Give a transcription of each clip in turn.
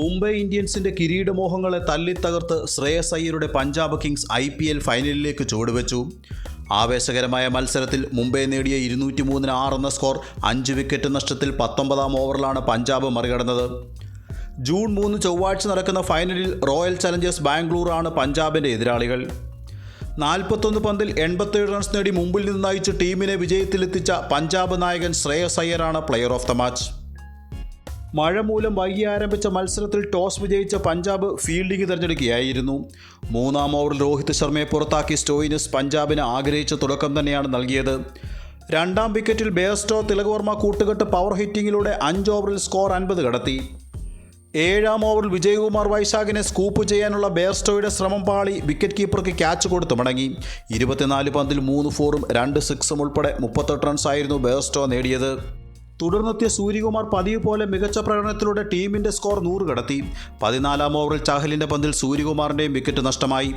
മുംബൈ ഇന്ത്യൻസിന്റെ കിരീടമോഹങ്ങളെ തല്ലിത്തകർത്ത് Shreyas അയ്യരുടെ Punjab Kings I P L ഫൈനലിലേക്ക് ചുവടുവെച്ചു. ആവേശകരമായ മത്സരത്തിൽ മുംബൈ നേടിയ ഇരുന്നൂറ്റി മൂന്നിന് ആറ് എന്ന സ്കോർ അഞ്ച് വിക്കറ്റ് നഷ്ടത്തിൽ പത്തൊമ്പതാം ഓവറിലാണ് പഞ്ചാബ് മറികടന്നത്. ജൂൺ മൂന്ന് ചൊവ്വാഴ്ച നടക്കുന്ന ഫൈനലിൽ റോയൽ ചലഞ്ചേഴ്സ് ബാംഗ്ലൂറാണ് പഞ്ചാബിന്റെ എതിരാളികൾ. നാൽപ്പത്തൊന്ന് പന്തിൽ എൺപത്തേഴ് റൺസ് നേടി മുമ്പിൽ നിന്ന് നയിച്ച് ടീമിനെ വിജയത്തിലെത്തിച്ച പഞ്ചാബ് നായകൻ ശ്രേയസ് അയ്യരാണ് പ്ലെയർ ഓഫ് ദ മാച്ച് മഴ മൂലം വൈകി ആരംഭിച്ച മത്സരത്തിൽ ടോസ് വിജയിച്ച പഞ്ചാബ് ഫീൽഡിംഗ് തിരഞ്ഞെടുക്കുകയായിരുന്നു. മൂന്നാം ഓവറിൽ രോഹിത് ശർമ്മയെ പുറത്താക്കി സ്റ്റോയിനസ് പഞ്ചാബിന് ആഗ്രഹിച്ച തുടക്കം തന്നെയാണ് നൽകിയത്. രണ്ടാം വിക്കറ്റിൽ ബേസ്റ്റോ തിലകവർമ്മ കൂട്ടുകെട്ട് പവർ ഹിറ്റിങ്ങിലൂടെ അഞ്ച് ഓവറിൽ സ്കോർ അൻപത് കടത്തി. ഏഴാം ഓവറിൽ വിജയകുമാർ വൈശാഖിനെ സ്കൂപ്പ് ചെയ്യാനുള്ള ബേർസ്റ്റോയുടെ ശ്രമം പാളി വിക്കറ്റ് കീപ്പർക്ക് ക്യാച്ച് കൊടുത്ത് മടങ്ങി. ഇരുപത്തിനാല് പന്തിൽ മൂന്ന് ഫോറും രണ്ട് സിക്സും ഉൾപ്പെടെ മുപ്പത്തെട്ട് റൺസായിരുന്നു ബേർസ്റ്റോ നേടിയത്. തുടർന്നെത്തിയ സൂര്യകുമാർ പതിവ് പോലെ മികച്ച പ്രകടനത്തിലൂടെ ടീമിന്റെ സ്കോർ നൂറ് കടത്തി. പതിനാലാം ഓവറിൽ ചാഹലിന്റെ പന്തിൽ സൂര്യകുമാറിന്റെയും വിക്കറ്റ് നഷ്ടമായി.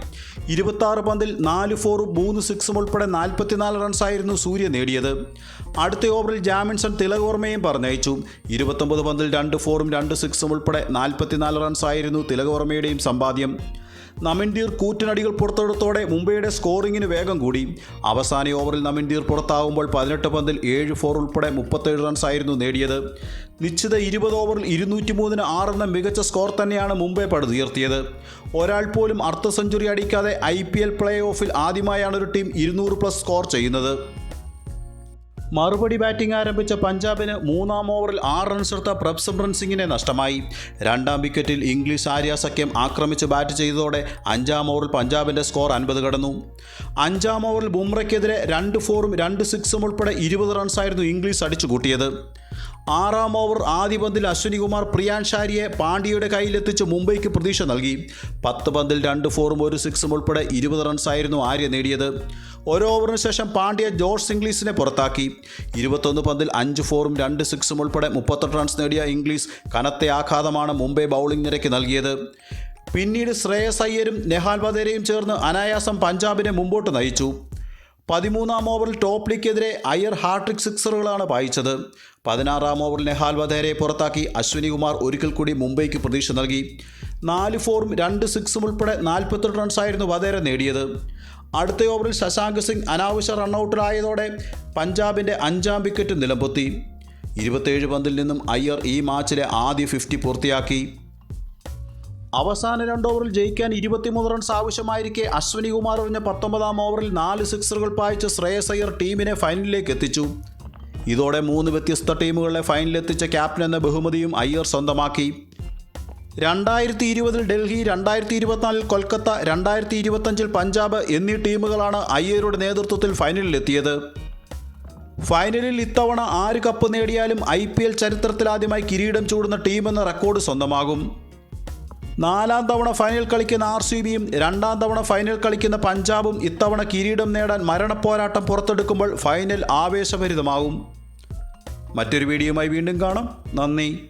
ഇരുപത്തി പന്തിൽ നാല് ഫോറും മൂന്ന് സിക്സും ഉൾപ്പെടെ നാൽപ്പത്തിനാല് റൺസായിരുന്നു സൂര്യ നേടിയത്. അടുത്ത ഓവറിൽ ജാമിൻസൺ തിലകവർമ്മയും പറഞ്ഞയച്ചു. ഇരുപത്തൊമ്പത് പന്തിൽ രണ്ട് ഫോറും രണ്ട് സിക്സും ഉൾപ്പെടെ നാൽപ്പത്തിനാല് റൺസായിരുന്നു തിലകവർമ്മയുടെയും സമ്പാദ്യം. നമിൻദീർ കൂറ്റനടികൾ പുറത്തെടുത്തോടെ മുംബൈയുടെ സ്കോറിങ്ങിന് വേഗം കൂടി. അവസാന ഓവറിൽ നമിൻദീർ പുറത്താകുമ്പോൾ പതിനെട്ട് പന്തിൽ ഏഴ് ഫോർ ഉൾപ്പെടെ മുപ്പത്തേഴ് റൺസ് ആയിരുന്നു നേടിയത്. നിശ്ചിത ഇരുപത് ഓവറിൽ ഇരുന്നൂറ്റി മൂന്നിന് ആറെന്ന മികച്ച സ്കോർ തന്നെയാണ് മുംബൈ പടുതുയർത്തിയത്. ഒരാൾ പോലും അർദ്ധ സെഞ്ചുറി അടിക്കാതെ ഐ പി എൽ പ്ലേ ഓഫിൽ ആദ്യമായാണ് ഒരു ടീം ഇരുന്നൂറ് പ്ലസ് സ്കോർ ചെയ്യുന്നത്. മറുപടി ബാറ്റിംഗ് ആരംഭിച്ച പഞ്ചാബിന് മൂന്നാം ഓവറിൽ ആറ് റൺസെടുത്ത പ്രഭ്സിമ്രൻ സിംഗിനെ നഷ്ടമായി. രണ്ടാം വിക്കറ്റിൽ ഇംഗ്ലീഷ് ആര്യ സഖ്യം ആക്രമിച്ച് ബാറ്റ് ചെയ്തതോടെ അഞ്ചാം ഓവറിൽ പഞ്ചാബിന്റെ സ്കോർ അൻപത് കടന്നു. അഞ്ചാം ഓവറിൽ ബുംറയ്ക്കെതിരെ രണ്ട് ഫോറും രണ്ട് സിക്സും ഉൾപ്പെടെ ഇരുപത് റൺസായിരുന്നു ഇംഗ്ലീഷ് അടിച്ചു കൂട്ടിയത് ആറാം ഓവർ ആദ്യ പന്തിൽ അശ്വിനികുമാർ പ്രിയാൻ ഷാരിയെ പാണ്ഡ്യയുടെ കയ്യിലെത്തിച്ച് മുംബൈക്ക് പ്രതീക്ഷ നൽകി. പത്ത് പന്തിൽ രണ്ട് ഫോറും ഒരു സിക്സും ഉൾപ്പെടെ ഇരുപത് റൺസായിരുന്നു ആര്യ നേടിയത്. ഒരു ഓവറിന് ശേഷം പാണ്ഡ്യ ജോർജ് ഇംഗ്ലീസിനെ പുറത്താക്കി. ഇരുപത്തൊന്ന് പന്തിൽ അഞ്ച് ഫോറും രണ്ട് സിക്സും ഉൾപ്പെടെ മുപ്പത്തെട്ട് റൺസ് നേടിയ ഇംഗ്ലീഷ് കനത്ത ആഘാതമാണ് മുംബൈ ബൗളിംഗ് നിരയ്ക്ക് നൽകിയത്. പിന്നീട് ശ്രേയസ് അയ്യരും നെഹാൽ വദേരയും ചേർന്ന് അനായാസം പഞ്ചാബിനെ മുമ്പോട്ട് നയിച്ചു. പതിമൂന്നാം ഓവറിൽ ടോപ്ലിക്കെതിരെ അയ്യർ ഹാട്രിക് സിക്സറുകളാണ് പായിച്ചത്. പതിനാറാം ഓവറിൽ നെഹാൽ വധേരയെ പുറത്താക്കി അശ്വിനി കുമാർ ഒരിക്കൽ കൂടി മുംബൈക്ക് പ്രതീക്ഷ നൽകി. നാല് ഫോറും രണ്ട് സിക്സും ഉൾപ്പെടെ നാൽപ്പത്തെട്ട് റൺസായിരുന്നു വധേര നേടിയത്. അടുത്ത ഓവറിൽ ശശാങ്ക് സിംഗ് അനാവശ്യ റണ്ണൌട്ടിലായതോടെ പഞ്ചാബിന്റെ അഞ്ചാം വിക്കറ്റ് നിലംപൊത്തി. ഇരുപത്തേഴ് പന്തിൽ നിന്നും അയ്യർ ഈ മാച്ചിലെ ആദ്യ ഫിഫ്റ്റി പൂർത്തിയാക്കി. അവസാന രണ്ട് ഓവറിൽ ജയിക്കാൻ ഇരുപത്തിമൂന്ന് റൺസ് ആവശ്യമായിരിക്കെ അശ്വിനി കുമാർ എറിഞ്ഞ പത്തൊമ്പതാം ഓവറിൽ നാല് സിക്സറുകൾ പായിച്ച് ശ്രേയസ് അയ്യർ ടീമിനെ ഫൈനലിലേക്ക് എത്തിച്ചു. ഇതോടെ മൂന്ന് വ്യത്യസ്ത ടീമുകളെ ഫൈനലിലെത്തിച്ച ക്യാപ്റ്റൻ എന്ന ബഹുമതിയും അയ്യർ സ്വന്തമാക്കി. രണ്ടായിരത്തി ഇരുപതിൽ ഡൽഹി രണ്ടായിരത്തി ഇരുപത്തിനാലിൽ കൊൽക്കത്ത രണ്ടായിരത്തി ഇരുപത്തഞ്ചിൽ പഞ്ചാബ് എന്നീ ടീമുകളാണ് അയ്യരുടെ നേതൃത്വത്തിൽ ഫൈനലിലെത്തിയത്. ഫൈനലിൽ ഇത്തവണ ആറ് കപ്പ് നേടിയാലും ഐ പി എൽ ചരിത്രത്തിലാദ്യമായി കിരീടം ചൂടുന്ന ടീമെന്ന റെക്കോർഡ് സ്വന്തമാകും. നാലാം തവണ ഫൈനൽ കളിക്കുന്ന ആർ സി ബിയും രണ്ടാം തവണ ഫൈനൽ കളിക്കുന്ന പഞ്ചാബും ഇത്തവണ കിരീടം നേടാൻ മരണപ്പോരാട്ടം പുറത്തെടുക്കുമ്പോൾ ഫൈനൽ ആവേശഭരിതമാകും. മറ്റൊരു വീഡിയോയുമായി വീണ്ടും കാണാം. നന്ദി.